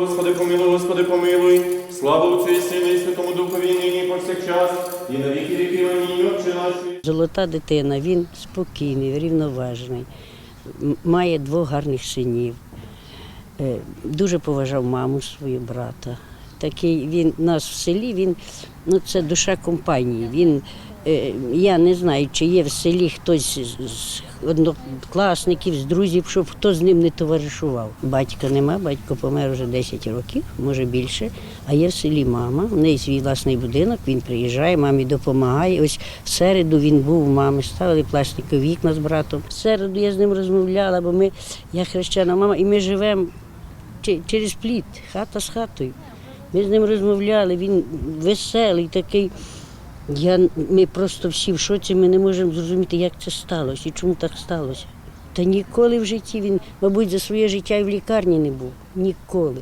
Господи, помилуй, Господи, помилуй. Слава Отцю і Сину і Святому Духові, нині повсякчас, і на віки віків. Амінь. Отче наш. Золота дитина, він спокійний, рівноважений, м- має двох гарних синів. Е, Дуже поважав маму свою брата. Такий він нас в селі, він ну це душа компанії. Він е, я не знаю, чи є в селі хтось з однокласників, з друзів, щоб хто з ним не товаришував. Батька нема, батько помер вже 10 років, може більше. А є в селі мама, в неї свій власний будинок, він приїжджає, мамі допомагає. Ось в середу він був у мами, ставили пластикові вікна з братом. В середу я з ним розмовляла, бо ми, я хрещена мама, і ми живемо через пліт, хата з хатою. Ми з ним розмовляли, він веселий такий. Я, ми просто всі в шоці, ми не можемо зрозуміти, як це сталося і чому так сталося. Та ніколи в житті він, мабуть, за своє життя і в лікарні не був. Ніколи.